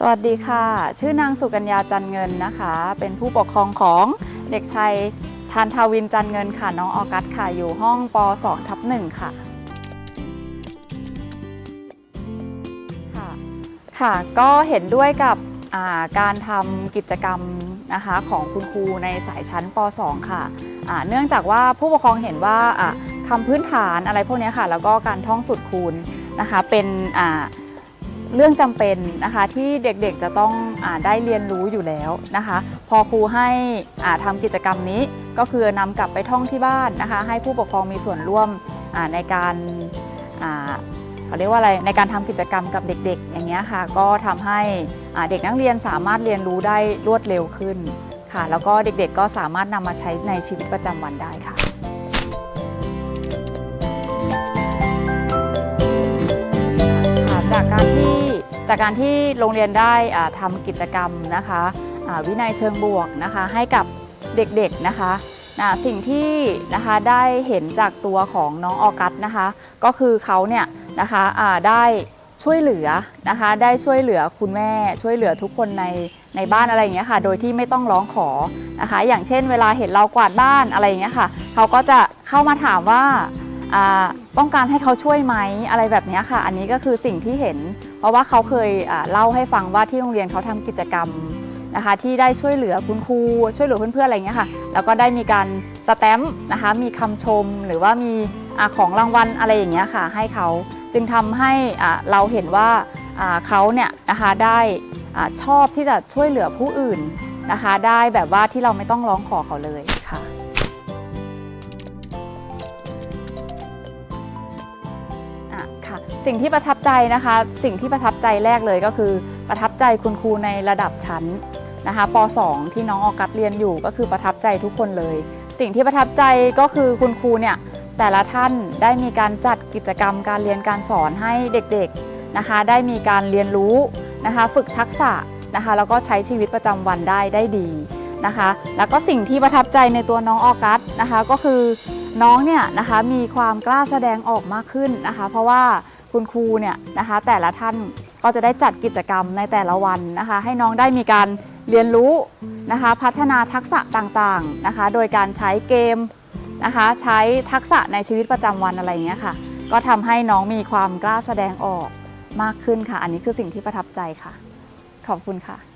สวัสดีค่ะ ชื่อนางสุกัญญาจันเงินนะคะ เป็นผู้ปกครองของเด็กชายทานทาวินจันเงินค่ะ น้องออกัสค่ะ อยู่ห้องป .2 ทับหนึ่งค่ะ ค่ะค่ะก็เห็นด้วยกับการทำกิจกรรมนะคะของคุณครูในสายชั้นป .2 ค่ะเนื่องจากว่าผู้ปกครองเห็นว่าคำพื้นฐานอะไรพวกนี้ค่ะ แล้วก็การท่องสุดคูณนะคะ เป็นอ่า เรื่องจำเป็นนะคะที่เด็กๆจะต้องอได้เรียนรู้อยู่แล้วนะคะ พอครูให้อ่าทำกิจกรรมนี้ก็คือนำกลับไปท่องที่บ้านนะคะ ให้ผู้ปกครองมีส่วนร่วมในการเขาเรียกว่าอะไรในการทำกิจกรรมกับเด็กๆ อย่างเงี้ยค่ะ ก็ทำให้เด็กนักเรียนสามารถเรียนรู้ได้รวดเร็วขึ้นค่ะ แล้วก็เด็กๆก็สามารถนำมาใช้ในชีวิตประจำวันได้ค่ะ จากการที่โรงเรียนได้อ่าทำกิจกรรมนะคะวินัยเชิงบวกนะคะให้กับเด็กๆนะคะนะสิ่งที่นะคะได้เห็นจากตัวของน้องออกัสนะคะ ก็คือเขาเนี่ยนะคะได้ช่วยเหลือนะคะได้ช่วยเหลือคุณแม่ช่วยเหลือทุกคนในในบ้านอะไรอย่างเงี้ยค่ะ โดยที่ไม่ต้องร้องขอนะคะ อย่างเช่น เวลาเห็นเรากวาดบ้านอะไรอย่างเงี้ยค่ะเขาก็จะเข้ามาถามว่า ต้องการให้เขาช่วยไหมอะไรแบบนี้ค่ะ อันนี้ก็คือสิ่งที่เห็น เพราะว่าเขาเคยเล่าให้ฟังว่าที่โรงเรียนเขาทำกิจกรรมนะคะ ที่ได้ช่วยเหลือคุณครูช่วยเหลือเพื่อนๆอะไรเงี้ยค่ะ แล้วก็ได้มีการสแตมป์นะคะ มีคำชมหรือว่ามีอของรางวัลอะไรอย่างเงี้ยค่ะ ให้เขาจึงทำให้เราเห็นว่าเขาเนี่ยนะคะได้ชอบที่จะช่วยเหลือผู้อื่นนะคะ ได้แบบว่าที่เราไม่ต้องร้องขอเขาเลยค่ะ สิ่งที่ประทับใจนะคะ สิ่งที่ประทับใจแรกเลยก็คือ ประทับใจคุณครูในระดับชั้นนะคะป .2 ที่น้องออกัสเรียนอยู่ก็คือประทับใจทุกคนเลย สิ่งที่ประทับใจก็คือคุณครูเนี่ยแต่ละท่านได้มีการจัดกิจกรรมการเรียนการสอนให้เด็กๆนะคะ ได้มีการเรียนรู้นะคะ ฝึกทักษะนะคะ แล้วก็ใช้ชีวิตประจำวันได้ได้ดีนะคะ แล้วก็สิ่งที่ประทับใจในตัวน้องออกัสนะคะ ก็คือน้องเนี่ยนะคะมีความกล้าแสดงออกมากขึ้นนะคะ เพราะว่า คุณครูเนี่ยนะคะ แต่ละท่านก็จะได้จัดกิจกรรมในแต่ละวันนะคะ ให้น้องได้มีการเรียนรู้นะคะ พัฒนาทักษะต่างๆนะคะ โดยการใช้เกมนะคะ ใช้ทักษะในชีวิตประจำวันอะไรอย่างเงี้ยค่ะ ก็ทำให้น้องมีความกล้าแสดงออกมากขึ้นค่ะ อันนี้คือสิ่งที่ประทับใจค่ะ ขอบคุณค่ะ